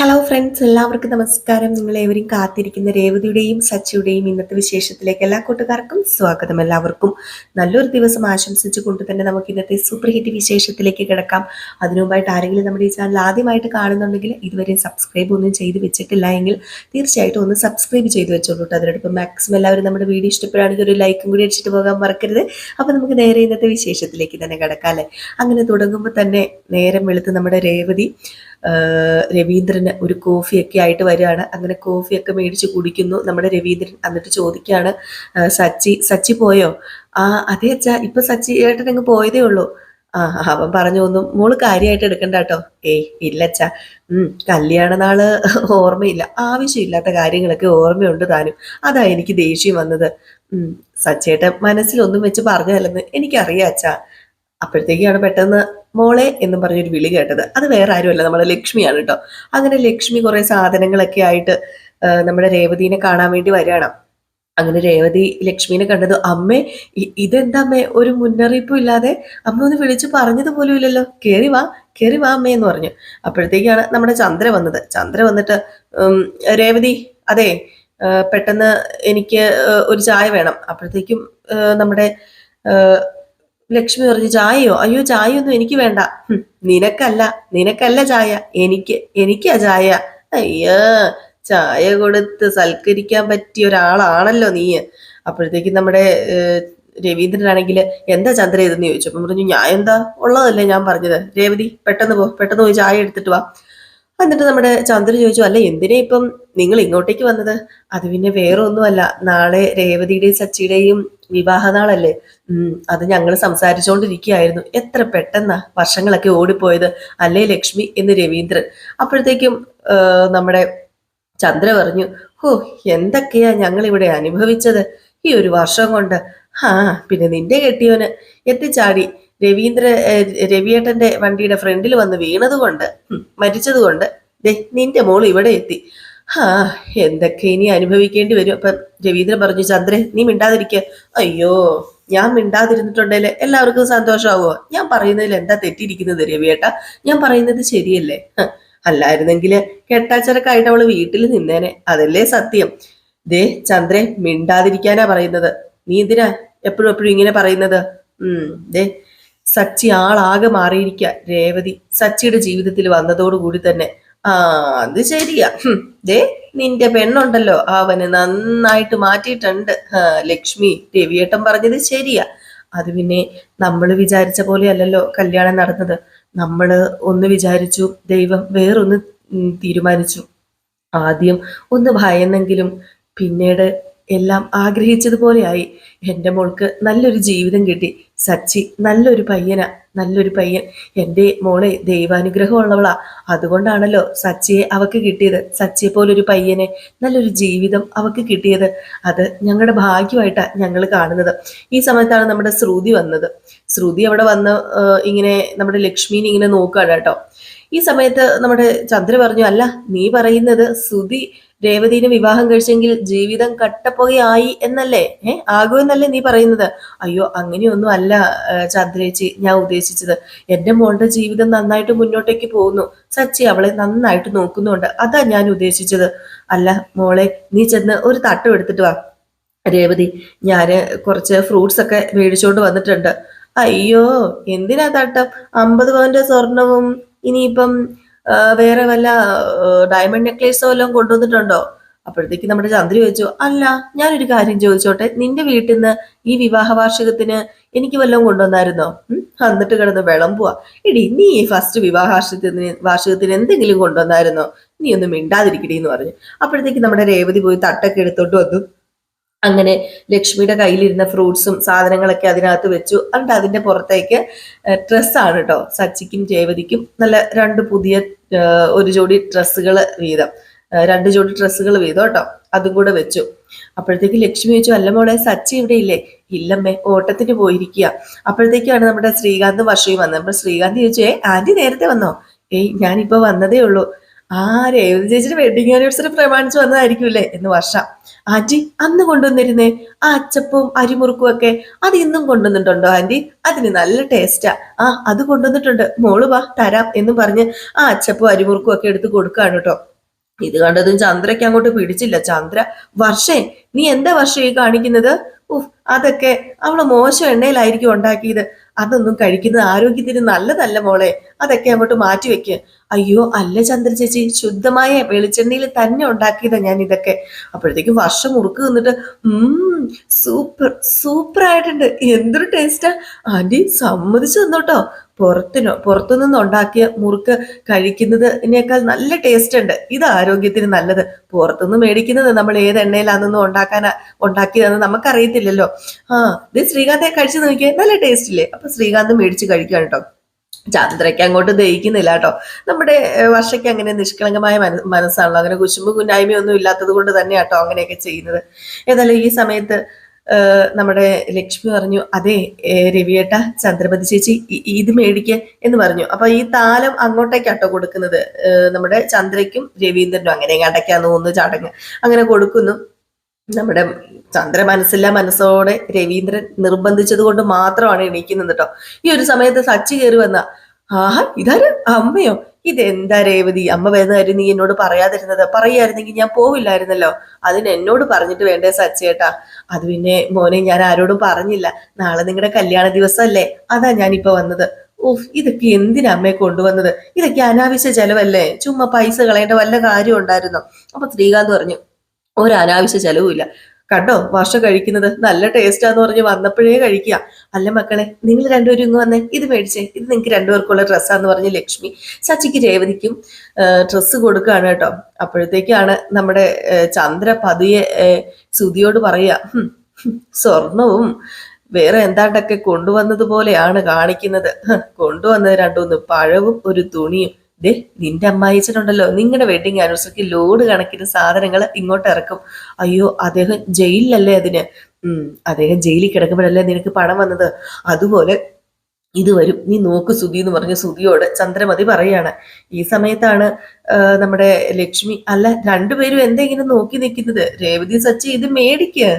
Hello friends എല്ലാവർക്കും നമസ്കാരം. നിങ്ങൾ ഏവരും കാത്തിരിക്കുന്ന രേവതിയുടെയും സച്ചിയുടെയും ഇന്നത്തെ വിശേഷത്തിലേക്ക് എല്ലാ കൂട്ടുകാർക്കും സ്വാഗതം. എല്ലാവർക്കും നല്ലൊരു ദിവസം ആശംസിച്ചുകൊണ്ട് തന്നെ നമുക്ക് ഇന്നത്തെ സൂപ്പർ ഹിറ്റ് വിശേഷത്തിലേക്ക് കിടക്കാം. അതിനുമുമ്പായിട്ട് ആരെങ്കിലും നമ്മുടെ ഈ ചാനൽ ആദ്യമായിട്ട് കാണുന്നുണ്ടെങ്കിൽ ഇതുവരെ സബ്സ്ക്രൈബ് ഒന്നും ചെയ്ത് വെച്ചിട്ടില്ല എങ്കിൽ തീർച്ചയായിട്ടും ഒന്ന് സബ്സ്ക്രൈബ് ചെയ്ത് വെച്ചോളൂ അതിനോടൊപ്പം മാക്സിമം എല്ലാവരും നമ്മുടെ വീഡിയോ ഇഷ്ടപ്പെടുകയാണെങ്കിൽ ഒരു ലൈക്കും കൂടി അടിച്ചിട്ട് പോകാൻ മറക്കരുത്. അപ്പോൾ നമുക്ക് നേരെ ഇന്നത്തെ വിശേഷത്തിലേക്ക് തന്നെ കിടക്കാം അല്ലേ? അങ്ങനെ തുടങ്ങുമ്പോൾ തന്നെ നേരം വെളുത്ത് നമ്മുടെ രേവതി രവീന്ദ്രന് ഒരു കോഫിയൊക്കെ ആയിട്ട് വരികയാണ്. അങ്ങനെ കോഫിയൊക്കെ മേടിച്ച് കുടിക്കുന്നു. നമ്മുടെ രവീന്ദ്രൻ എന്നിട്ട് ചോദിക്കുകയാണ് സച്ചി സച്ചി പോയോ? ആ അതെ അച്ഛാ ഇപ്പൊ സച്ചി ഏട്ടൻ അങ്ങ് പോയതേ ഉള്ളൂ. ആ അവൻ പറഞ്ഞു ഒന്നും മോൾ കാര്യമായിട്ട് എടുക്കണ്ട കേട്ടോ. ഏയ് ഇല്ല അച്ചാ ഉം കല്യാണ നാൾ ഓർമ്മയില്ല. ആവശ്യമില്ലാത്ത കാര്യങ്ങളൊക്കെ ഓർമ്മയുണ്ട് താനും. അതാ എനിക്ക് ദേഷ്യം വന്നത്. ഉം സച്ചേട്ടൻ മനസ്സിലൊന്നും വെച്ച് പറഞ്ഞതല്ലെന്ന് എനിക്കറിയാം അച്ഛാ. അപ്പോഴത്തേക്കാണ് പെട്ടെന്ന് മോളെ എന്നും പറഞ്ഞൊരു വിളി കേട്ടത്. അത് വേറെ ആരുമല്ല നമ്മളെ ലക്ഷ്മിയാണ് കേട്ടോ അങ്ങനെ ലക്ഷ്മി കുറെ സാധനങ്ങളൊക്കെ ആയിട്ട് നമ്മുടെ രേവതിനെ കാണാൻ വേണ്ടി വരികയാണ്. അങ്ങനെ രേവതി ലക്ഷ്മിനെ കണ്ടത് അമ്മേ ഇതെന്താ അമ്മേ? ഒരു മുന്നറിയിപ്പും ഇല്ലാതെ അമ്മ ഒന്ന് വിളിച്ച് പറഞ്ഞത് പോലും ഇല്ലല്ലോ. കയറി വാ കയറി വാ അമ്മേ എന്ന് പറഞ്ഞു. അപ്പോഴത്തേക്കാണ് നമ്മുടെ ചന്ദ്ര വന്നത്. ചന്ദ്ര വന്നിട്ട് രേവതി അതെ പെട്ടെന്ന് എനിക്ക് ഒരു ചായ വേണം. അപ്പോഴത്തേക്കും നമ്മുടെ ലക്ഷ്മി പറഞ്ഞു ചായയോ? അയ്യോ ചായയൊന്നും എനിക്ക് വേണ്ട. നിനക്കല്ല നിനക്കല്ല ചായ. എനിക്ക് എനിക്കാ ചായ. അയ്യോ ചായ കൊടുത്ത് സൽക്കരിക്കാൻ പറ്റിയ ഒരാളാണല്ലോ നീ. അപ്പോഴത്തേക്ക് നമ്മുടെ രവീന്ദ്രനാണെങ്കിൽ എന്താ ചന്ദ്ര ഇതെന്ന് ചോദിച്ചു. അപ്പം പറഞ്ഞു ഞാൻ എന്താ? ഉള്ളതല്ലേ ഞാൻ പറഞ്ഞത്. രേവതി പെട്ടെന്ന് പോ പെട്ടെന്ന് പോയി ചായ എടുത്തിട്ട് വാ. എന്നിട്ട് നമ്മുടെ ചന്ദ്ര ചോദിച്ചു അല്ല എന്തിനാ ഇപ്പം നിങ്ങൾ ഇങ്ങോട്ടേക്ക് വന്നത്? അത് പിന്നെ വേറെ ഒന്നുമല്ല നാളെ രേവതിയുടെയും സച്ചിയുടെയും വിവാഹ നാളല്ലേ അത് ഞങ്ങൾ സംസാരിച്ചുകൊണ്ടിരിക്കുകയായിരുന്നു എത്ര പെട്ടെന്നാ വർഷങ്ങളൊക്കെ ഓടിപ്പോയത്. അല്ലേ ലക്ഷ്മി എന്ന് രവീന്ദ്രൻ. അപ്പോഴത്തേക്കും നമ്മുടെ ചന്ദ്ര പറഞ്ഞു ഹോ എന്തൊക്കെയാ ഞങ്ങൾ ഇവിടെ അനുഭവിച്ചത്? ഈ ഒരു വർഷം കൊണ്ട്. ആ പിന്നെ നിന്റെ കെട്ടിയോന് എത്തിച്ചാടി. രവീന്ദ്ര രവിയേട്ടന്റെ വണ്ടിയുടെ ഫ്രണ്ടിൽ വന്ന് വീണതുകൊണ്ട് മരിച്ചതുകൊണ്ട്. നിന്റെ മോൾ ഇവിടെ എത്തി. ആ എന്തൊക്കെ ഇനി അനുഭവിക്കേണ്ടി വരും? അപ്പൊ രവീന്ദ്രൻ പറഞ്ഞു ചന്ദ്രൻ നീ മിണ്ടാതിരിക്ക. അയ്യോ ഞാൻ മിണ്ടാതിരുന്നിട്ടുണ്ടെങ്കിൽ എല്ലാവർക്കും സന്തോഷമാവോ ഞാൻ പറയുന്നതിൽ എന്താ തെറ്റിയിരിക്കുന്നത് രവിയേട്ട? ഞാൻ പറയുന്നത് ശരിയല്ലേ? അല്ലായിരുന്നെങ്കിൽ കെട്ടാച്ചരക്കായിട്ട് അവൾ വീട്ടിൽ നിന്നേനെ. അതല്ലേ സത്യം. ദേ ചന്ദ്രൻ മിണ്ടാതിരിക്കാനാ പറയുന്നത്. നീ എന്തിനാ എപ്പോഴും എപ്പോഴും ഇങ്ങനെ പറയുന്നത്? ഉം ദേ സച്ചി ആളാകെ മാറിയിരിക്ക രേവതി. സച്ചിയുടെ ജീവിതത്തിൽ വന്നതോടുകൂടി തന്നെ ആ അത് ശരിയാ. ദേ നിന്റെ പെണ്ണുണ്ടല്ലോ. അവന് നന്നായിട്ട് മാറ്റിയിട്ടുണ്ട്. ലക്ഷ്മി രവിയേട്ടൻ പറഞ്ഞത് ശരിയാ. അത് പിന്നെ നമ്മൾ വിചാരിച്ച പോലെ അല്ലല്ലോ കല്യാണം നടന്നത്. നമ്മൾ ഒന്ന് വിചാരിച്ചു ദൈവം വേറൊന്ന് തീരുമാനിച്ചു. ആദ്യം ഒന്ന് ഭയന്നെങ്കിലും പിന്നീട് എല്ലാം ആഗ്രഹിച്ചതുപോലെയായി എന്റെ മോൾക്ക് നല്ലൊരു ജീവിതം കിട്ടി. സച്ചി നല്ലൊരു പയ്യനാ നല്ലൊരു പയ്യൻ. എന്റെ മോളെ ദൈവാനുഗ്രഹമുള്ളവളാ. അതുകൊണ്ടാണല്ലോ സച്ചിയെ അവക്ക് കിട്ടിയത്. സച്ചിയെ പോലൊരു പയ്യനെ നല്ലൊരു ജീവിതം അവക്ക് കിട്ടിയത്. അത് ഞങ്ങളുടെ ഭാഗ്യമായിട്ടാണ് ഞങ്ങൾ കാണുന്നത്. ഈ സമയത്താണ് നമ്മുടെ ശ്രുതി വന്നത്. ശ്രുതി അവിടെ വന്ന് ഇങ്ങനെ നമ്മുടെ ലക്ഷ്മീനെ ഇങ്ങനെ നോക്കുകയാണ് കേട്ടോ. ഈ സമയത്ത് നമ്മുടെ ചന്ദ്ര പറഞ്ഞു അല്ല നീ പറയുന്നത് ശ്രുതി രേവതിനെ വിവാഹം കഴിച്ചെങ്കിൽ ജീവിതം കട്ടപ്പുകയായി എന്നല്ലേ? ആകൂ എന്നല്ലേ നീ പറയുന്നത്? അയ്യോ അങ്ങനെയൊന്നും അല്ല ചന്ദ്രേച്ചി ഞാൻ ഉദ്ദേശിച്ചത്. എന്റെ മോളുടെ ജീവിതം നന്നായിട്ട് മുന്നോട്ടേക്ക് പോകുന്നു. സച്ചി അവളെ നന്നായിട്ട് നോക്കുന്നുണ്ട്. അതാ ഞാൻ ഉദ്ദേശിച്ചത്. അല്ല മോളെ നീ ചെന്ന് ഒരു തട്ടം എടുത്തിട്ട് വാ. രേവതി ഞാൻ കുറച്ച് ഫ്രൂട്ട്സ് ഒക്കെ മേടിച്ചോണ്ട് വന്നിട്ടുണ്ട്. അയ്യോ എന്തിനാ തട്ടം? അമ്പത് പവന്റെ സ്വർണവും ഇനിയിപ്പം വേറെ വല്ല ഡയമണ്ട് നെക്ലേസോ എല്ലാം കൊണ്ടുവന്നിട്ടുണ്ടോ? അപ്പോഴത്തേക്ക് നമ്മുടെ ചന്ദ്രി ചോദിച്ചു അല്ല ഞാനൊരു കാര്യം ചോദിച്ചോട്ടെ നിന്റെ വീട്ടിൽ നിന്ന് ഈ വിവാഹ വാർഷികത്തിന് എനിക്ക് വല്ലതും കൊണ്ടുവന്നായിരുന്നോ? എന്നിട്ട് കിടന്ന് വിളമ്പുക എടി നീ ഈ ഫസ്റ്റ് വിവാഹ വാർഷികത്തിന് വാർഷികത്തിന് എന്തെങ്കിലും കൊണ്ടുവന്നായിരുന്നോ? നീ ഒന്നും മിണ്ടാതിരിക്കടി എന്ന് പറഞ്ഞു. അപ്പോഴത്തേക്ക് നമ്മുടെ രേവതി പോയി തട്ടൊക്കെ എടുത്തോട്ട് വന്നു. അങ്ങനെ ലക്ഷ്മിയുടെ കയ്യിലിരുന്ന ഫ്രൂട്ട്സും സാധനങ്ങളൊക്കെ അതിനകത്ത് വെച്ചു. എന്നിട്ട് അതിന്റെ പുറത്തേക്ക് ഡ്രസ്സാണ് കേട്ടോ സച്ചിക്കും രേവതിക്കും നല്ല രണ്ട് പുതിയ ഒരു ജോഡി ഡ്രസ്സുകൾ വീതം. രണ്ട് ജോഡി ഡ്രസ്സുകൾ വീതം കേട്ടോ. അതും കൂടെ വെച്ചു. അപ്പോഴത്തേക്ക് ലക്ഷ്മി ചോദിച്ചു അല്ല മോളെ സച്ചി ഇവിടെ ഇല്ലേ? ഇല്ലമ്മേ ഓട്ടത്തിന് പോയിരിക്കുക അപ്പോഴത്തേക്കാണ് നമ്മുടെ ശ്രീകാന്ത് വർഷയും വന്നത്. അപ്പൊ ശ്രീകാന്ത് ചോദിച്ചു ഏ ആന്റി നേരത്തെ വന്നോ? ഏയ് ഞാനിപ്പോ വന്നതേ ഉള്ളൂ. ആ രേവതി ചേച്ചിയുടെ വെഡിങ് ആനിവേഴ്സറി പ്രമാണിച്ച് വന്നതായിരിക്കുമല്ലേ എന്ന് വർഷ. ആന്റി അന്ന് കൊണ്ടുവന്നിരുന്നേ ആ അച്ചപ്പും അരിമുറുക്കും ഒക്കെ അത് ഇന്നും കൊണ്ടുവന്നിട്ടുണ്ടോ ആന്റി? അതിന് നല്ല ടേസ്റ്റാ ആ. അത് കൊണ്ടുവന്നിട്ടുണ്ട്. മോൾ വാ തരാം എന്ന് പറഞ്ഞ് ആ അച്ചപ്പും അരിമുറുക്കും ഒക്കെ എടുത്ത് കൊടുക്കാണ് കേട്ടോ. ഇത് കണ്ടതും ചന്ദ്രയ്ക്ക് അങ്ങോട്ട് പിടിച്ചില്ല. ചന്ദ്ര വർഷേ നീ എന്താ വർഷേ കാണിക്കുന്നത്? ഉഫ് അതൊക്കെ അവൾ മോശം എണ്ണയിലായിരിക്കും ഉണ്ടാക്കിയത്. അതൊന്നും കഴിക്കുന്നത് ആരോഗ്യത്തിന് നല്ലതല്ല മോളെ. അതൊക്കെ അങ്ങോട്ട് മാറ്റി വെക്ക്. അയ്യോ അല്ല ചന്ദ്ര ചേച്ചി ശുദ്ധമായ വെളിച്ചെണ്ണയിൽ തന്നെ ഉണ്ടാക്കിയതാ ഞാൻ ഇതൊക്കെ. അപ്പോഴത്തേക്കും വർഷം മുറുക്ക് നിന്നിട്ട് ഉം സൂപ്പർ സൂപ്പർ ആയിട്ടുണ്ട് എന്തൊരു ടേസ്റ്റാ ആന്റി സമ്മതിച്ചു തന്നോട്ടോ. പുറത്തിനോ പുറത്തുനിന്ന് ഉണ്ടാക്കിയ മുറുക്ക് കഴിക്കുന്നതിനേക്കാൾ നല്ല ടേസ്റ്റ് ഉണ്ട്. ഇത് ആരോഗ്യത്തിന് നല്ലത്. പുറത്തുനിന്ന് മേടിക്കുന്നത് നമ്മൾ ഏത് എണ്ണയിലാണെന്നൊന്നും ഉണ്ടാക്കാൻ ഉണ്ടാക്കിയതെന്ന് നമുക്കറിയത്തില്ലല്ലോ. ആ ഇത് ശ്രീകാന്തെ കഴിച്ചു നോക്കിയാൽ നല്ല ടേസ്റ്റ് ഇല്ലേ? അപ്പൊ ശ്രീകാന്ത് മേടിച്ച് കഴിക്കാം കേട്ടോ ചന്ദ്രയ്ക്ക് അങ്ങോട്ട് ദഹിക്കുന്നില്ല കേട്ടോ നമ്മുടെ വർഷയ്ക്ക് അങ്ങനെ നിഷ്കളങ്കമായ മന മനസ്സാണല്ലോ. അങ്ങനെ കുശുമ്പ് കുന്നായ്മയൊന്നും ഇല്ലാത്തത് കൊണ്ട് തന്നെ കേട്ടോ അങ്ങനെയൊക്കെ ചെയ്യുന്നത്. ഏതായാലും ഈ സമയത്ത് നമ്മുടെ ലക്ഷ്മി പറഞ്ഞു അതെ രവിയേട്ട ചന്ദ്രപതി ചേച്ചി ഇത് മേടിക്കുക എന്ന് പറഞ്ഞു. അപ്പൊ ഈ താലം അങ്ങോട്ടേക്കാട്ടോ കൊടുക്കുന്നത്. നമ്മുടെ ചന്ദ്രയ്ക്കും രവീന്ദ്രനും അങ്ങനെ കണ്ടയ്ക്കാന്ന് തോന്നുന്നു ചടങ്ങ്. അങ്ങനെ കൊടുക്കുന്നു. നമ്മുടെ ചന്ദ്ര മനസ്സില്ല മനസ്സോടെ രവീന്ദ്രൻ നിർബന്ധിച്ചത് കൊണ്ട് മാത്രമാണ് എണീക്കുന്നത് കേട്ടോ ഈ ഒരു സമയത്ത് സച്ചി കയറി വന്ന ആഹാ ഇതാര്? അമ്മയോ? ഇതെന്താ രേവതി? അമ്മ വരുന്ന കാര്യം നീ എന്നോട് പറയാതിരുന്നത്. പറയായിരുന്നെങ്കിൽ ഞാൻ പോവില്ലായിരുന്നല്ലോ. അതിന് എന്നോട് പറഞ്ഞിട്ട് വേണ്ടേ സച്ചേട്ടാ? അത് പിന്നെ മോനെ ഞാൻ ആരോടും പറഞ്ഞില്ല. നാളെ നിങ്ങളുടെ കല്യാണ ദിവസമല്ലേ അതാ ഞാനിപ്പോ വന്നത്. ഓഹ് ഇതൊക്കെ എന്തിനാ അമ്മയെ കൊണ്ടുവന്നത്? ഇതൊക്കെ അനാവശ്യ ചെലവല്ലേ? ചുമ്മാ പൈസ കളയേണ്ട വല്ല കാര്യം ഉണ്ടായിരുന്നോ? അപ്പൊ ശ്രീകാന്ത് പറഞ്ഞു ഒരു അനാവശ്യ ചെലവുമില്ല. കണ്ടോ വർഷം കഴിക്കുന്നത് നല്ല ടേസ്റ്റാന്ന് പറഞ്ഞ് വന്നപ്പോഴേ കഴിക്കുക. അല്ല മക്കളെ നിങ്ങൾ രണ്ടുപേരും ഇങ്ങ് വന്നേ ഇത് മേടിച്ചേ ഇത് നിങ്ങൾക്ക് രണ്ടുപേർക്കുള്ള ഡ്രസ്സാന്ന് പറഞ്ഞ് ലക്ഷ്മി ചച്ചിക്ക് രേവതിക്കും ഡ്രസ്സ് കൊടുക്കുകയാണ് കേട്ടോ. അപ്പോഴത്തേക്കാണ് നമ്മുടെ ചന്ദ്ര പതിയെ സുതിയോട് പറയുക "ഹും, ഹും, സ്വർണവും വേറെ എന്താണ്ടൊക്കെ കൊണ്ടുവന്നതുപോലെയാണ് കാണിക്കുന്നത്. കൊണ്ടുവന്നത് രണ്ടുമൂന്ന് പഴവും ഒരു തുണിയും ദേ നിന്റെ അമ്മായിച്ചനുണ്ടല്ലോ നിങ്ങളുടെ വെഡിങ് ആനിവേഴ്സറിക്ക് ലോഡ് കണക്കിന് സാധനങ്ങൾ ഇങ്ങോട്ട് ഇറക്കും. അയ്യോ അദ്ദേഹം ജയിലിലല്ലേ അതിന്? അദ്ദേഹം ജയിലിൽ കിടക്കുമ്പോഴല്ലേ നിനക്ക് പണം വന്നത്? അതുപോലെ ഇത് വരും. നീ നോക്ക് സുധി എന്ന് പറഞ്ഞ സുധിയോട് ചന്ദ്രമതി പറയാണ്. ഈ സമയത്താണ് നമ്മുടെ ലക്ഷ്മി അല്ല രണ്ടുപേരും എന്തെങ്കിലും നോക്കി നിൽക്കുന്നത്? രേവതി സച്ചി ഇത് മേടിക്ക്.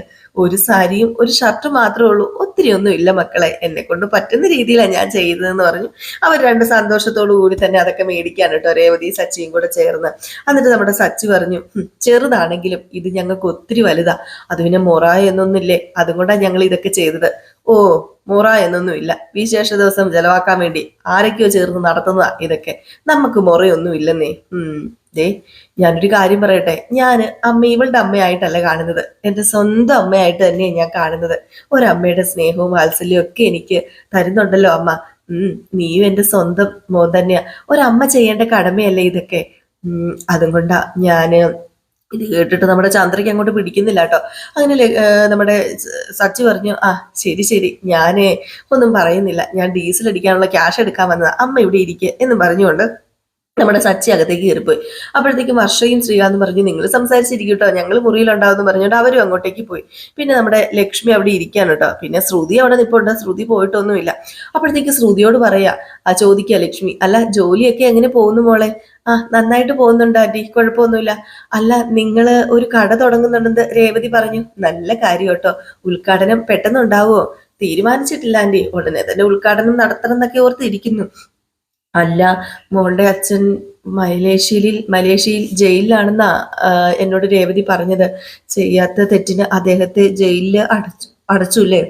ഒരു സാരിയും ഒരു ഷർട്ടും മാത്രമേ ഉള്ളൂ. ഒത്തിരി ഒന്നും ഇല്ല മക്കളെ. എന്നെ കൊണ്ട് പറ്റുന്ന രീതിയിലാണ് ഞാൻ ചെയ്തതെന്ന് പറഞ്ഞു. അവർ രണ്ട് സന്തോഷത്തോടു കൂടി തന്നെ അതൊക്കെ മേടിക്കാൻ കേട്ടോ രേവതി സച്ചിയും കൂടെ ചേർന്ന്. എന്നിട്ട് നമ്മുടെ സച്ചി പറഞ്ഞു ചെറുതാണെങ്കിലും ഇത് ഞങ്ങൾക്ക് ഒത്തിരി വലുതാ. അത് പിന്നെ മൊറായ എന്നൊന്നില്ലേ അതുകൊണ്ടാണ് ഞങ്ങൾ ഇതൊക്കെ ചെയ്തത്. ഓ മുറ എന്നൊന്നുമില്ല. വിശേഷ ദിവസം ചെലവാക്കാൻ വേണ്ടി ആരൊക്കെയോ ചേർന്ന് നടത്തുന്നതാ ഇതൊക്കെ. നമുക്ക് മുറയൊന്നും ഇല്ലെന്നേ ഉം ദേ ഞാനൊരു കാര്യം പറയട്ടെ. ഞാൻ അമ്മ ഇവളുടെ അമ്മയായിട്ടല്ല കാണുന്നത്. എന്റെ സ്വന്തം അമ്മയായിട്ട് തന്നെയാണ് ഞാൻ കാണുന്നത്. ഒരമ്മയുടെ സ്നേഹവും വാത്സല്യവും ഒക്കെ എനിക്ക് തരുന്നുണ്ടല്ലോ അമ്മ. ഉം നീയും എന്റെ സ്വന്തം മോൻ തന്നെയാ. ഒരമ്മ ചെയ്യേണ്ട കടമയല്ലേ ഇതൊക്കെ? ഉം അതും കൊണ്ടാ ഞാൻ ഇത് കേട്ടിട്ട് നമ്മുടെ ചന്ദ്രയ്ക്ക് അങ്ങോട്ട് പിടിക്കുന്നില്ല കേട്ടോ. അങ്ങനെ നമ്മുടെ സച്ചി പറഞ്ഞു ആ ശരി ശരി ഞാനേ ഒന്നും പറയുന്നില്ല. ഞാൻ ഡീസൽ അടിക്കാനുള്ള ക്യാഷ് എടുക്കാൻ വന്നതാ. അമ്മ ഇവിടെ ഇരിക്കുക എന്ന് പറഞ്ഞുകൊണ്ട് നമ്മുടെ സച്ചി അകത്തേക്ക് കയറിപ്പോയി. അപ്പോഴത്തേക്കും വർഷയും എന്ന് പറഞ്ഞു നിങ്ങൾ സംസാരിച്ചിരിക്കും കേട്ടോ. ഞങ്ങൾ മുറിയിലുണ്ടാവും എന്ന് പറഞ്ഞുകൊണ്ട് അവരും അങ്ങോട്ടേക്ക് പോയി. പിന്നെ നമ്മുടെ ലക്ഷ്മി അവിടെ ഇരിക്കാണ് കേട്ടോ. പിന്നെ ശ്രുതി അവിടെ നിൽപ്പുണ്ട് ശ്രുതി പോയിട്ടൊന്നുമില്ല. അപ്പോഴത്തേക്ക് ശ്രുതിയോട് പറയാ ആ ചോദിക്കുക ലക്ഷ്മി. അല്ല ജോലിയൊക്കെ എങ്ങനെ പോകുന്നു മോളെ? ആ നന്നായിട്ട് പോകുന്നുണ്ട് ആന്റി. കുഴപ്പമൊന്നുമില്ല. അല്ല നിങ്ങൾ ഒരു കട തുടങ്ങുന്നുണ്ടെന്ന് രേവതി പറഞ്ഞു. നല്ല കാര്യം കേട്ടോ. ഉദ്ഘാടനം പെട്ടെന്ന് ഉണ്ടാവുമോ തീരുമാനിച്ചിട്ടില്ല ആന്റി. ഉടനെ തന്നെ ഉദ്ഘാടനം നടത്തണം എന്നൊക്കെ ഓർത്തിരിക്കുന്നു. അല്ല മോളുടെ അച്ഛൻ മലേഷ്യയിൽ മലേഷ്യയിൽ ജയിലിലാണെന്നാ എന്നോട് രേവതി പറഞ്ഞത്. ചെയ്യാത്ത തെറ്റിന് അദ്ദേഹത്തെ ജയിലിൽ അടച്ചു അടച്ചുല്ലേ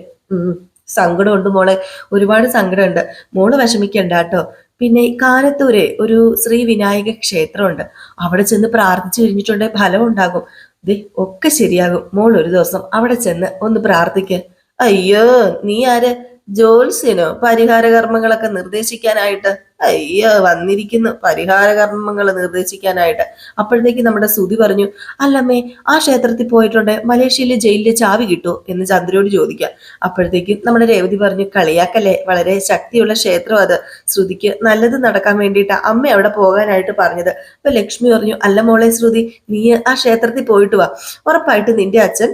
സങ്കടമുണ്ട് മോളെ. ഒരുപാട് സങ്കടമുണ്ട്. മോൾ വിഷമിക്കണ്ട കേട്ടോ പിന്നെ കാനത്തൂരെ ഒരു ശ്രീ വിനായക ക്ഷേത്രമുണ്ട്. അവിടെ ചെന്ന് പ്രാർത്ഥിച്ചു കഴിഞ്ഞിട്ടുണ്ടെങ്കിൽ ഫലം ഉണ്ടാകും ദേ ഒക്കെ ശരിയാകും. മോൾ ഒരു ദിവസം അവിടെ ചെന്ന് ഒന്ന് പ്രാർത്ഥിക്ക. അയ്യോ നീ ആര്? ജോത്സ്യനോ പരിഹാര കർമ്മങ്ങളൊക്കെ നിർദ്ദേശിക്കാനായിട്ട് അയ്യോ വന്നിരിക്കുന്നു. പരിഹാര കർമ്മങ്ങൾ നിർദ്ദേശിക്കാനായിട്ട്. അപ്പോഴത്തേക്ക് നമ്മുടെ സുതി പറഞ്ഞു അല്ലമ്മേ ആ ക്ഷേത്രത്തിൽ പോയിട്ടുണ്ട്. മലേഷ്യയിലെ ജയിലിലെ ചാവി കിട്ടുമോ എന്ന് ചന്ദ്രയോട് ചോദിക്കാം അപ്പോഴത്തേക്കും നമ്മുടെ രേവതി പറഞ്ഞു കളിയാക്കല്ലേ? വളരെ ശക്തിയുള്ള ക്ഷേത്രം അത്. ശ്രുതിക്ക് നല്ലത് നടക്കാൻ വേണ്ടിയിട്ട് അമ്മ അവിടെ പോകാനായിട്ട് പറഞ്ഞത്. അപ്പൊ ലക്ഷ്മി പറഞ്ഞു അല്ല മോളെ ശ്രുതി നീ ആ ക്ഷേത്രത്തിൽ പോയിട്ട് വാ. ഉറപ്പായിട്ട് നിന്റെ അച്ഛൻ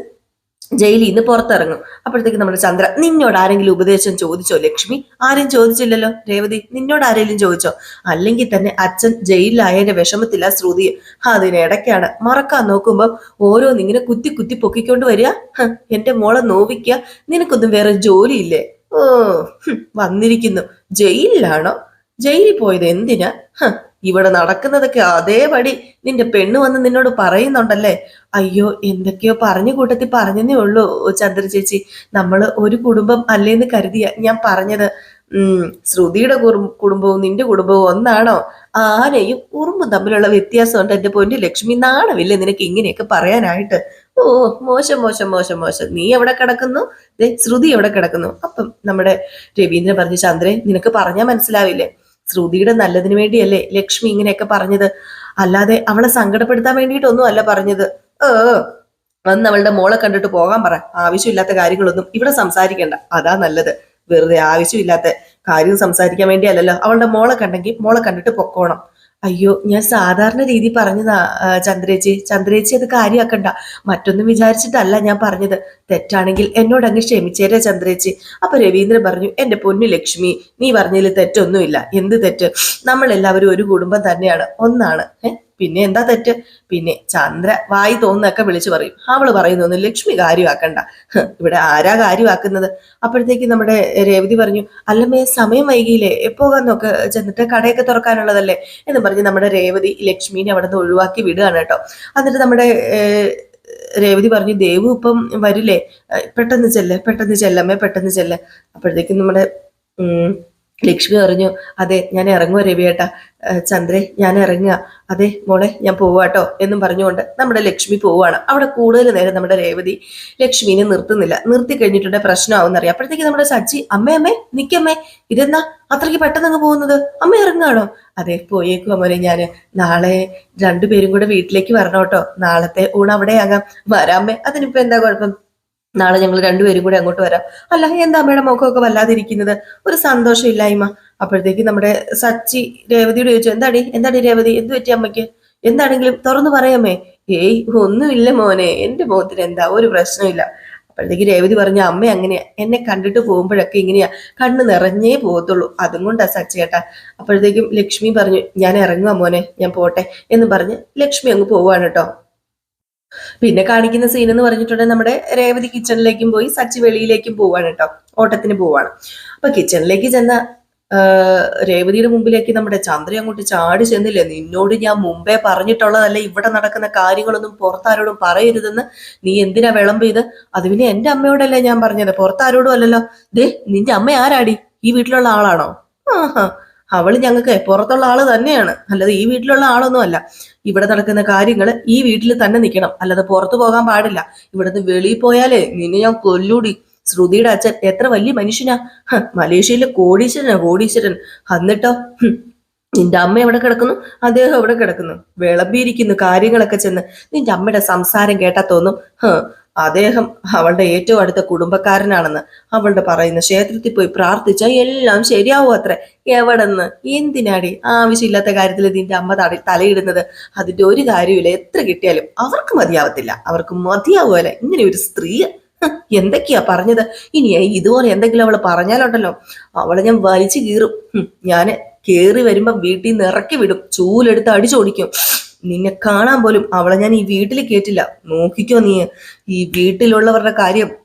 ജയിലിൽ നിന്ന് പുറത്തിറങ്ങും. അപ്പോഴത്തേക്ക് നമ്മുടെ ചന്ദ്ര നിന്നോട് ആരെങ്കിലും ഉപദേശം ചോദിച്ചോ ലക്ഷ്മി? ആരും ചോദിച്ചില്ലല്ലോ. രേവതി നിന്നോട് ആരെങ്കിലും ചോദിച്ചോ? അല്ലെങ്കിൽ തന്നെ അച്ഛൻ ജയിലിലായതിന്റെ വിഷമത്തില്ല ശ്രുതി. അതിനിടയ്ക്കാണ് മറക്കാൻ നോക്കുമ്പോൾ ഓരോന്ന് ഓരോന്നിങ്ങനെ കുത്തി കുത്തി പൊക്കിക്കൊണ്ട് വരിക. എന്റെ മോളെ നോവിക്കുക നിനക്കൊന്നും വേറെ ജോലിയില്ലേ? ഓ വന്നിരിക്കുന്നു. ജയിലിലാണോ? ജയിലിൽ പോയത് എന്തിനാ? ഇവിടെ നടക്കുന്നതൊക്കെ അതേപടി നിന്റെ പെണ്ണ് വന്ന് നിന്നോട് പറയുന്നുണ്ടല്ലേ? അയ്യോ എന്തൊക്കെയോ പറഞ്ഞു കൂട്ടത്തിൽ പറഞ്ഞതേ ഉള്ളൂ ചന്ദ്ര ചേച്ചി. നമ്മൾ ഒരു കുടുംബം അല്ലേന്ന് കരുതിയ ഞാൻ പറഞ്ഞത്. ഉം ശ്രുതിയുടെ കുടുംബവും നിന്റെ കുടുംബവും ഒന്നാണോ? ആനയും ഉറുമ്പും തമ്മിലുള്ള വ്യത്യാസമുണ്ട് എന്റെ പൊന്നു ലക്ഷ്മി. നാണമില്ലേ നിനക്ക് ഇങ്ങനെയൊക്കെ പറയാനായിട്ട്? ഓ മോശം മോശം മോശം മോശം. നീ എവിടെ കിടക്കുന്നു? ശ്രുതി എവിടെ കിടക്കുന്നു? അപ്പം നമ്മുടെ രവീന്ദ്രൻ പറഞ്ഞു ചന്ദ്രൻ നിനക്ക് പറഞ്ഞാൽ മനസ്സിലാവില്ലേ? ശ്രുതിയുടെ നല്ലതിനു വേണ്ടിയല്ലേ ലക്ഷ്മി ഇങ്ങനെയൊക്കെ പറഞ്ഞത്? അല്ലാതെ അവളെ സങ്കടപ്പെടുത്താൻ വേണ്ടിയിട്ടൊന്നും അല്ല പറഞ്ഞത്. ഏ വന്ന് അവളുടെ മോളെ കണ്ടിട്ട് പോകാൻ പറ. ആവശ്യമില്ലാത്ത കാര്യങ്ങളൊന്നും ഇവിടെ സംസാരിക്കണ്ട. അതാ നല്ലത്. വെറുതെ ആവശ്യമില്ലാത്ത കാര്യം സംസാരിക്കാൻ വേണ്ടിയല്ലല്ലോ. അവളുടെ മോളെ കണ്ടെങ്കിൽ മോളെ കണ്ടിട്ട് പൊക്കോണം. അയ്യോ ഞാൻ സാധാരണ രീതി പറഞ്ഞതാ ചന്ദ്രേച്ചി. ചന്ദ്രേച്ചി അത് കാര്യമാക്കണ്ട മറ്റൊന്നും വിചാരിച്ചിട്ടല്ല ഞാൻ പറഞ്ഞത്. തെറ്റാണെങ്കിൽ എന്നോട് അങ്ങ് ക്ഷമിച്ചേരെ ചന്ദ്രേച്ചി. അപ്പൊ രവീന്ദ്രൻ പറഞ്ഞു എന്റെ പൊന്നു ലക്ഷ്മി നീ പറഞ്ഞതിൽ തെറ്റൊന്നുമില്ല. എന്ത് തെറ്റ്? നമ്മളെല്ലാവരും ഒരു കുടുംബം തന്നെയാണ്. ഒന്നാണ്. ഏ? പിന്നെ എന്താ തെറ്റ്? പിന്നെ ചന്ദ്ര വായി തോന്നുന്നൊക്കെ വിളിച്ചു പറയും. അവൾ പറയുന്നൊന്നും ലക്ഷ്മി കാര്യമാക്കണ്ട. ഇവിടെ ആരാ കാര്യമാക്കുന്നത്? അപ്പോഴത്തേക്ക് നമ്മുടെ രേവതി പറഞ്ഞു അല്ലമ്മേ സമയം വൈകിയില്ലേ? എപ്പോ നോക്ക് ചെന്നിട്ട് കടയൊക്കെ തുറക്കാനുള്ളതല്ലേ? എന്ന് പറഞ്ഞ് നമ്മുടെ രേവതി ലക്ഷ്മീനെ അവിടെ നിന്ന് ഒഴിവാക്കി വിടുകയാണ് കേട്ടോ. എന്നിട്ട് നമ്മുടെ രേവതി പറഞ്ഞു ദേവു ഇപ്പം വരില്ലേ? പെട്ടെന്ന് ചെല്ല് പെട്ടെന്ന് ചെല്ലമ്മേ പെട്ടെന്ന് ചെല്ല്. അപ്പോഴത്തേക്കും നമ്മുടെ ലക്ഷ്മി പറഞ്ഞു അതെ ഞാൻ ഇറങ്ങുക രവിയേട്ടാ. ചന്ദ്രേ ഞാൻ ഇറങ്ങുക. അതെ മോളെ ഞാൻ പോവാട്ടോ എന്നും പറഞ്ഞുകൊണ്ട് നമ്മുടെ ലക്ഷ്മി പോവുകയാണ് അവിടെ കൂടുതൽ നേരം നമ്മുടെ രേവതി ലക്ഷ്മിനെ നിർത്തുന്നില്ല. നിർത്തി കഴിഞ്ഞിട്ടുണ്ടെ പ്രശ്നമാവും അറിയാം അപ്പോഴത്തേക്ക് നമ്മുടെ സച്ചി അമ്മേ അമ്മേ നിക്കമ്മേ ഇതെന്നാ അത്രയ്ക്ക് പെട്ടെന്ന് അങ്ങ് പോകുന്നത്? അമ്മ ഇറങ്ങുകയാണോ? അതെ പോയേക്കും മോനെ ഞാൻ നാളെ രണ്ടുപേരും കൂടെ വീട്ടിലേക്ക് വരണം കേട്ടോ നാളത്തെ ഊണ് അവിടെ വരാമേ അതിനിപ്പോ എന്താ കുഴപ്പം? നാളെ ഞങ്ങൾ രണ്ടുപേരും കൂടെ അങ്ങോട്ട് വരാം. അല്ല എന്താ അമ്മയുടെ മുഖമൊക്കെ വല്ലാതിരിക്കുന്നത്? ഒരു സന്തോഷം ഇല്ലായ്മ അപ്പോഴത്തേക്ക് നമ്മുടെ സച്ചി രേവതിയോട് ചോദിച്ചു എന്താടി? എന്താടി രേവതി? എന്ത് പറ്റി അമ്മയ്ക്ക്? എന്താണെങ്കിലും തുറന്നു പറയാമേ ഏയ് ഒന്നുമില്ല മോനെ. എന്റെ മുഖത്തിന് എന്താ? ഒരു പ്രശ്നമില്ല അപ്പോഴത്തേക്ക് രേവതി പറഞ്ഞു അമ്മ അങ്ങനെയാ എന്നെ കണ്ടിട്ട് പോകുമ്പോഴൊക്കെ ഇങ്ങനെയാ. കണ്ണ് നിറഞ്ഞേ പോകത്തുള്ളൂ. അതും കൊണ്ടാ സച്ചേട്ടാ അപ്പോഴത്തേക്കും ലക്ഷ്മി പറഞ്ഞു ഞാൻ ഇറങ്ങുക മോനെ. ഞാൻ പോട്ടെ. എന്ന് പറഞ്ഞ് ലക്ഷ്മി അങ്ങ് പോവാണ് കേട്ടോ. പിന്നെ കാണിക്കുന്ന സീൻ എന്ന് പറഞ്ഞിട്ടുണ്ടെങ്കിൽ നമ്മുടെ രേവതി കിച്ചണിലേക്കും പോയി സച്ചി വെളിയിലേക്കും പോവാണ് കേട്ടോ. ഓട്ടത്തിന് പോവാണ്. അപ്പൊ കിച്ചണിലേക്ക് ചെന്ന രേവതിയുടെ മുമ്പിലേക്ക് നമ്മുടെ ചന്ദ്ര അങ്ങോട്ട് ചാടി ചെന്നില്ലേ? നിന്നോട് ഞാൻ മുമ്പേ പറഞ്ഞിട്ടുള്ളതല്ല ഇവിടെ നടക്കുന്ന കാര്യങ്ങളൊന്നും പുറത്താരോടും പറയരുതെന്ന്. നീ എന്തിനാ വിളമ്പിയത് അത് പിന്നെ എന്റെ അമ്മയോടല്ലേ ഞാൻ പറഞ്ഞത്. പുറത്താരോടും അല്ലല്ലോ. ദേ നിന്റെ അമ്മ ആരാടി? ഈ വീട്ടിലുള്ള ആളാണോ? ആഹാ. അവൾ ഞങ്ങൾക്ക് പുറത്തുള്ള ആൾ തന്നെയാണ്. അല്ലാതെ ഈ വീട്ടിലുള്ള ആളൊന്നും അല്ല ഇവിടെ നടക്കുന്ന കാര്യങ്ങൾ ഈ വീട്ടിൽ തന്നെ നിൽക്കണം. അല്ലാതെ പുറത്തു പോകാൻ പാടില്ല. ഇവിടുന്ന് വെളിയിൽ പോയാലേ നിന്നെ ഞാൻ കൊല്ലൂടി. ശ്രുതിയുടെ അച്ഛൻ എത്ര വലിയ മനുഷ്യനാ. മലേഷ്യയിലെ കോടീശ്വരനാ കോടീശ്വരൻ. എന്നിട്ടോ നിന്റെ അമ്മ എവിടെ കിടക്കുന്നു? അദ്ദേഹം എവിടെ കിടക്കുന്നു? വിളമ്പിയിരിക്കുന്നു കാര്യങ്ങളൊക്കെ ചെന്ന്. നിന്റെ അമ്മയുടെ സംസാരം കേട്ടാ തോന്നും. അദ്ദേഹം അവളുടെ ഏറ്റവും അടുത്ത കുടുംബക്കാരനാണെന്ന് അവളുടെ പറയുന്ന ക്ഷേത്രത്തിൽ പോയി പ്രാർത്ഥിച്ചാൽ എല്ലാം ശരിയാവും അത്ര. എവിടെന്ന്? എന്തിനാടി? ആവശ്യമില്ലാത്ത കാര്യത്തിൽ നിന്റെ അമ്മ തട തലയിടുന്നത്? അതിന്റെ ഒരു കാര്യമില്ല എത്ര കിട്ടിയാലും അവർക്ക് മതിയാവത്തില്ല. അവർക്ക് മതിയാവുമല്ല ഇങ്ങനെ ഒരു സ്ത്രീ. എന്തൊക്കെയാ പറഞ്ഞത്? ഇനി ഇതുപോലെ എന്തെങ്കിലും അവൾ പറഞ്ഞാലുണ്ടല്ലോ. അവളെ ഞാൻ വലിച്ചു കീറും. ഞാൻ കേറി വരുമ്പോ വീട്ടിൽ നിന്ന് ഇറക്കി വിടും. ചൂലെടുത്ത് അടിച്ചോടിക്കും. നിന്നെ കാണാൻ പോലും അവളെ ഞാൻ ഈ വീട്ടിൽ കേട്ടില്ല. നോക്കിക്കോ നീ. ഈ വീട്ടിലുള്ളവരുടെ കാര്യം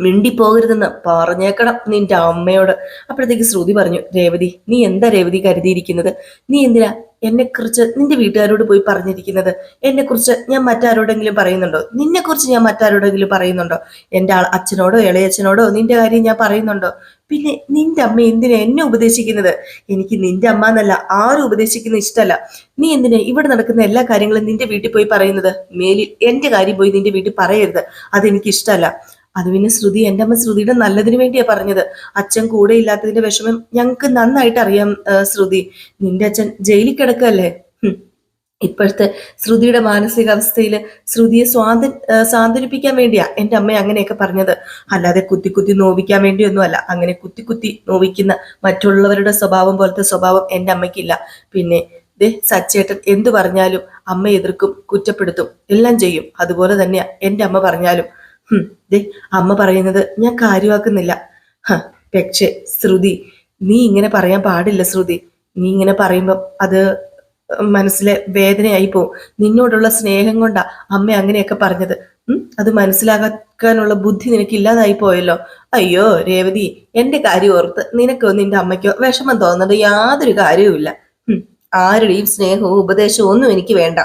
മിണ്ടിപ്പോകരുതെന്ന് പറഞ്ഞേക്കണം നിന്റെ അമ്മയോട്. അപ്പോഴത്തേക്ക് ശ്രുതി പറഞ്ഞു രേവതി നീ എന്താ രേവതി കരുതിയിരിക്കുന്നത്? നീ എന്തിനാ എന്നെ കുറിച്ച് നിന്റെ വീട്ടുകാരോട് പോയി പറഞ്ഞിരിക്കുന്നത്? എന്നെ കുറിച്ച് ഞാൻ മറ്റാരോടെങ്കിലും പറയുന്നുണ്ടോ? നിന്നെ കുറിച്ച് ഞാൻ മറ്റാരോടെങ്കിലും പറയുന്നുണ്ടോ? എന്റെ അച്ഛനോടോ ഇളയച്ഛനോടോ നിന്റെ കാര്യം ഞാൻ പറയുന്നുണ്ടോ? പിന്നെ നിന്റെ അമ്മ എന്തിനാ എന്നെ ഉപദേശിക്കുന്നത്? എനിക്ക് നിന്റെ അമ്മ എന്നല്ല ആരും ഉപദേശിക്കുന്ന ഇഷ്ടമല്ല. നീ എന്തിനാ ഇവിടെ നടക്കുന്ന എല്ലാ കാര്യങ്ങളും നിന്റെ വീട്ടിൽ പോയി പറയുന്നത്? മേലിൽ എന്റെ കാര്യം പോയി നിന്റെ വീട്ടിൽ പറയരുത്. അതെനിക്ക് ഇഷ്ടമല്ല. അത് പിന്നെ ശ്രുതി എന്റെ അമ്മ ശ്രുതിയുടെ നല്ലതിന് വേണ്ടിയാ പറഞ്ഞത്. അച്ഛൻ കൂടെ ഇല്ലാത്തതിന്റെ വിഷമം ഞങ്ങൾക്ക് നന്നായിട്ട് അറിയാം ശ്രുതി. നിന്റെ അച്ഛൻ ജയിലിൽ കിടക്കല്ലേ. ഇപ്പോഴത്തെ ശ്രുതിയുടെ മാനസികാവസ്ഥയിൽ ശ്രുതിയെ സ്വാത സാന്ത്വനിപ്പിക്കാൻ വേണ്ടിയാ എന്റെ അമ്മ അങ്ങനെയൊക്കെ പറഞ്ഞത്. അല്ലാതെ കുത്തി കുത്തി നോവിക്കാൻ വേണ്ടിയൊന്നുമല്ല. അങ്ങനെ കുത്തി കുത്തി നോവിക്കുന്ന മറ്റുള്ളവരുടെ സ്വഭാവം പോലത്തെ സ്വഭാവം എന്റെ അമ്മയ്ക്കില്ല. പിന്നെ ദേ സച്ചേട്ടൻ എന്തു പറഞ്ഞാലും അമ്മ എതിർക്കും കുറ്റപ്പെടുത്തും എല്ലാം ചെയ്യും. അതുപോലെ തന്നെയാ എന്റെ അമ്മ പറഞ്ഞാലും. ദേ അമ്മ പറയുന്നത് ഞാൻ കാര്യമാക്കുന്നില്ല. ഹ, പക്ഷേ ശ്രുതി നീ ഇങ്ങനെ പറയാൻ പാടില്ല ശ്രുതി. നീ ഇങ്ങനെ പറയുമ്പം അത് മനസ്സിലെ വേദനയായി പോവും. നിന്നോടുള്ള സ്നേഹം കൊണ്ടാ അമ്മ അങ്ങനെയൊക്കെ പറഞ്ഞത്. അത് മനസ്സിലാക്കാനുള്ള ബുദ്ധി നിനക്ക് ഇല്ലാതായി പോയല്ലോ. അയ്യോ രേവതി എന്റെ കാര്യം ഓർത്ത് നിനക്കോ നിന്റെ അമ്മയ്ക്കോ വിഷമം തോന്നുന്നത് യാതൊരു കാര്യവുമില്ല. ആരുടെയും സ്നേഹവും ഉപദേശവും ഒന്നും എനിക്ക് വേണ്ട.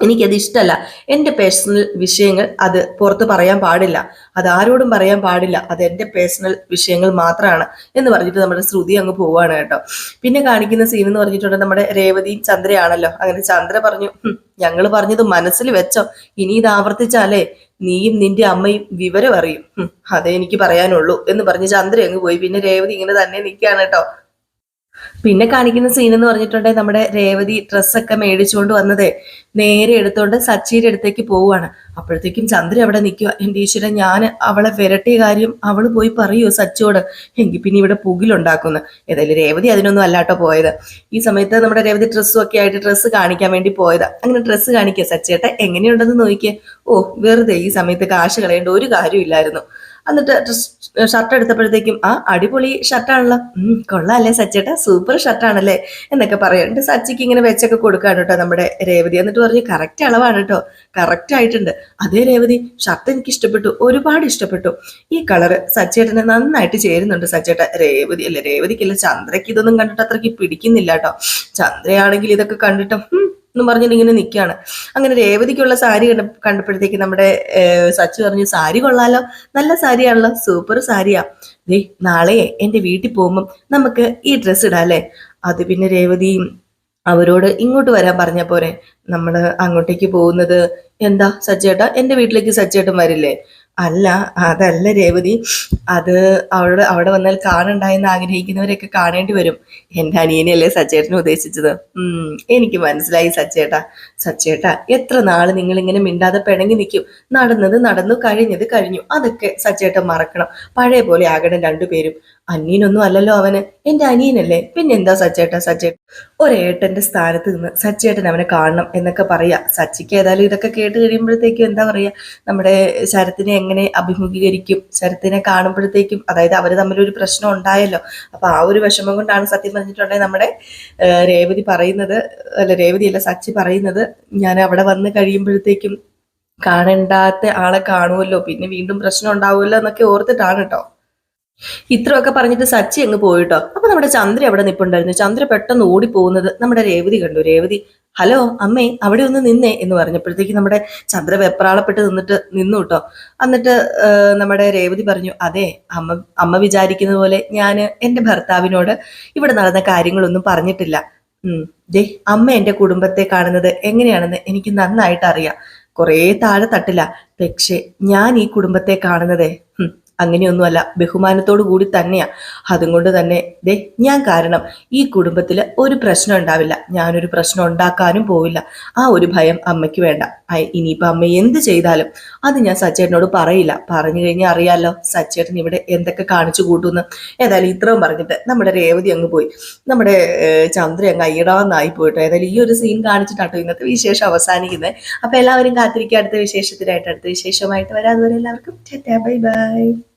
എനിക്കത് ഇഷ്ടമല്ല എന്റെ പേഴ്സണൽ വിഷയങ്ങൾ അത് പുറത്ത് പറയാൻ പാടില്ല. അത് ആരോടും പറയാൻ പാടില്ല. അത് എന്റെ പേഴ്സണൽ വിഷയങ്ങൾ മാത്രമാണ് എന്ന് പറഞ്ഞിട്ട് നമ്മുടെ ശ്രുതി അങ്ങ് പോവാണ് കേട്ടോ. പിന്നെ കാണിക്കുന്ന സീൻ എന്ന് പറഞ്ഞിട്ടുണ്ടെങ്കിൽ നമ്മുടെ രേവതിയും ചന്ദ്രയാണല്ലോ. അങ്ങനെ ചന്ദ്ര പറഞ്ഞു ഞങ്ങൾ പറഞ്ഞത് മനസ്സിൽ വെച്ചോ. ഇനി ഇത് ആവർത്തിച്ചാലേ നീയും നിന്റെ അമ്മയും വിവരം അറിയും. അതേ എനിക്ക് പറയാനുള്ളൂ എന്ന് പറഞ്ഞ് ചന്ദ്ര അങ്ങ് പോയി. പിന്നെ രേവതി ഇങ്ങനെ തന്നെ നിൽക്കുകയാണ് കേട്ടോ. പിന്നെ കാണിക്കുന്ന സീൻ എന്ന് പറഞ്ഞിട്ടുണ്ടെങ്കിൽ നമ്മുടെ രേവതി ഡ്രസ്സൊക്കെ മേടിച്ചുകൊണ്ട് വന്നത്. നേരെ എടുത്തോണ്ട് സച്ചിയുടെ അടുത്തേക്ക് പോവുകയാണ് അപ്പോഴത്തേക്കും ചന്ദ്ര അവിടെ നിൽക്കുക എന്റെ ഈശ്വരൻ ഞാൻ അവളെ വിരട്ടിയ കാര്യം അവൾ പോയി പറയൂ സച്ചിയോട്? എങ്കിൽ പിന്നെ ഇവിടെ പുകിലുണ്ടാക്കുന്നു. ഏതായാലും രേവതി അതിനൊന്നും അല്ലാട്ടോ പോയത്. ഈ സമയത്ത് നമ്മുടെ രേവതി ഡ്രസ്സും ഒക്കെ ആയിട്ട് ഡ്രസ്സ് കാണിക്കാൻ വേണ്ടി പോയതാ. അങ്ങനെ ഡ്രസ്സ് കാണിക്കുക സച്ചിയേട്ട എങ്ങനെയുണ്ടെന്ന് നോക്കിയേ. ഓ വെറുതെ ഈ സമയത്ത് കാശ് കളയേണ്ട ഒരു കാര്യമില്ലായിരുന്നു. എന്നിട്ട് ഷർട്ട് എടുത്തപ്പോഴത്തേക്കും ആ അടിപൊളി ഷർട്ടാണല്ലോ ഉം കൊള്ളാല്ലേ സച്ചേട്ടാ സൂപ്പർ ഷർട്ടാണല്ലേ എന്നൊക്കെ പറയുന്നുണ്ട് സച്ചിക്ക് ഇങ്ങനെ വെച്ചൊക്കെ കൊടുക്കാണ് കേട്ടോ നമ്മുടെ രേവതി. എന്നിട്ട് പറഞ്ഞു കറക്റ്റ് അളവാണ് കേട്ടോ. കറക്റ്റ് ആയിട്ടുണ്ട്. അതേ രേവതി ഷർട്ട് എനിക്ക് ഇഷ്ടപ്പെട്ടു. ഒരുപാട് ഇഷ്ടപ്പെട്ടു. ഈ കളറ് സച്ചേട്ടന് നന്നായിട്ട് ചേരുന്നുണ്ട് സച്ചേട്ട രേവതി അല്ലെ? രേവതിക്കല്ല ചന്ദ്രയ്ക്ക് ഇതൊന്നും കണ്ടിട്ട് അത്രയ്ക്ക് പിടിക്കുന്നില്ല കേട്ടോ. ചന്ദ്രയാണെങ്കിൽ ഇതൊക്കെ കണ്ടിട്ട് എന്ന് പറഞ്ഞിട്ട് ഇങ്ങനെ നിൽക്കുകയാണ് അങ്ങനെ രേവതിക്കുള്ള സാരി കണ്ട കണ്ടപ്പോഴത്തേക്ക് നമ്മുടെ സച്ചു പറഞ്ഞു സാരി കൊള്ളാലോ. നല്ല സാരിയാണല്ലോ. സൂപ്പർ സാരിയാ. ദേ നാളെ എന്റെ വീട്ടിൽ പോകുമ്പം നമുക്ക് ഈ ഡ്രസ്സ് ഇടാം അല്ലേ? അത് പിന്നെ രേവതിയും അവരോട് ഇങ്ങോട്ട് വരാൻ പറഞ്ഞ പോരെ. നമ്മൾ അങ്ങോട്ടേക്ക് പോകുന്നത് എന്താ? സച്ചേട്ടാ എന്റെ വീട്ടിലേക്ക് സച്ചേട്ടൻ വരില്ലേ? അല്ല അതല്ല രേവതി. അത് അവിടെ അവിടെ വന്നാൽ കാണണ്ടായെന്ന് ആഗ്രഹിക്കുന്നവരൊക്കെ കാണേണ്ടി വരും. എന്റെ അനിയനെയല്ലേ സച്ചേട്ടനെ ഉദ്ദേശിച്ചത്? എനിക്ക് മനസ്സിലായി സച്ചേട്ടാ. സച്ചേട്ടാ എത്ര നാൾ നിങ്ങൾ ഇങ്ങനെ മിണ്ടാതെ പിണങ്ങി നിൽക്കും നടന്നത് നടന്നു കഴിഞ്ഞത് കഴിഞ്ഞു. അതൊക്കെ സച്ചേട്ടൻ മറക്കണം. പഴയ പോലെ ആകണം രണ്ടുപേരും. അനിയനൊന്നും അല്ലല്ലോ അവന്. എന്റെ അനിയനല്ലേ? പിന്നെന്താ സച്ചേട്ട സച്ചേട്ടൻ ഒരേട്ടന്റെ സ്ഥാനത്ത് നിന്ന് സച്ചേട്ടൻ അവനെ കാണണം എന്നൊക്കെ പറയാ. സച്ചിക്ക് ഏതായാലും ഇതൊക്കെ കേട്ട് കഴിയുമ്പോഴത്തേക്കും എന്താ പറയാ? നമ്മുടെ ശരത്തിനെ എങ്ങനെ അഭിമുഖീകരിക്കും? ശരത്തിനെ കാണുമ്പോഴത്തേക്കും അതായത് അവർ തമ്മിലൊരു പ്രശ്നം ഉണ്ടായല്ലോ. അപ്പൊ ആ ഒരു വിഷമം കൊണ്ടാണ് സത്യം പറഞ്ഞിട്ടുണ്ടെങ്കിൽ നമ്മുടെ രേവതി പറയുന്നത് അല്ല രേവതി അല്ല സച്ചി പറയുന്നത് ഞാൻ അവിടെ വന്ന് കഴിയുമ്പോഴത്തേക്കും കാണണ്ടാത്ത ആളെ കാണുമല്ലോ പിന്നെ വീണ്ടും പ്രശ്നം ഉണ്ടാവുമല്ലോ എന്നൊക്കെ ഓർത്തിട്ടാണ് കേട്ടോ ഇത്രയൊക്കെ പറഞ്ഞിട്ട് സച്ചി അങ്ങ് പോയിട്ടോ. അപ്പൊ നമ്മുടെ ചന്ദ്ര അവിടെ നിപ്പുണ്ടായിരുന്നു? ചന്ദ്ര പെട്ടെന്ന് ഓടിപ്പോകുന്നത് നമ്മുടെ രേവതി കണ്ടു. രേവതി ഹലോ അമ്മേ അവിടെ ഒന്ന് നിന്നേ എന്ന് പറഞ്ഞപ്പോഴത്തേക്ക് നമ്മുടെ ചന്ദ്ര വെപ്രാളപ്പെട്ട് നിന്നിട്ട് നിന്നു കേട്ടോ. എന്നിട്ട് നമ്മുടെ രേവതി പറഞ്ഞു അതെ അമ്മ അമ്മ വിചാരിക്കുന്ന പോലെ ഞാൻ എന്റെ ഭർത്താവിനോട് ഇവിടെ നടന്ന കാര്യങ്ങളൊന്നും പറഞ്ഞിട്ടില്ല. ദേ അമ്മ എന്റെ കുടുംബത്തെ കാണുന്നത് എങ്ങനെയാണെന്ന് എനിക്ക് നന്നായിട്ട് അറിയാം കുറേ താഴെ തട്ടില്ല. പക്ഷെ ഞാൻ ഈ കുടുംബത്തെ കാണുന്നത്. അങ്ങനെയൊന്നുമല്ല. ബഹുമാനത്തോടു കൂടി തന്നെയാ. അതും കൊണ്ട് തന്നെ ദേ ഞാൻ കാരണം ഈ കുടുംബത്തിൽ ഒരു പ്രശ്നം ഉണ്ടാവില്ല. ഞാനൊരു പ്രശ്നം ഉണ്ടാക്കാനും പോവില്ല. ആ ഒരു ഭയം അമ്മയ്ക്ക് വേണ്ട. ഇനിയിപ്പോൾ ഇനിയിപ്പോ അമ്മ എന്ത് ചെയ്താലും അത് ഞാൻ സച്ചേട്ടനോട് പറയില്ല. പറഞ്ഞു കഴിഞ്ഞാൽ അറിയാലോ സച്ചേട്ടൻ ഇവിടെ എന്തൊക്കെ കാണിച്ചു കൂട്ടുമെന്ന് ഏതായാലും ഇത്രയും പറഞ്ഞിട്ട് നമ്മുടെ രേവതി അങ്ങ് പോയി. നമ്മുടെ ചന്ദ്ര അങ്ങ് അയ്യടാന്നായി പോയിട്ട്. ഏതായാലും ഈ ഒരു സീൻ കാണിച്ചിട്ടാട്ടോ ഇന്നത്തെ വിശേഷം അവസാനിക്കുന്നത് അപ്പോൾ എല്ലാവരും കാത്തിരിക്കുക. അടുത്ത വിശേഷത്തിനായിട്ട് അടുത്ത വിശേഷമായിട്ട് വരാം. അതുവരെ എല്ലാവർക്കും ബൈ ബൈ.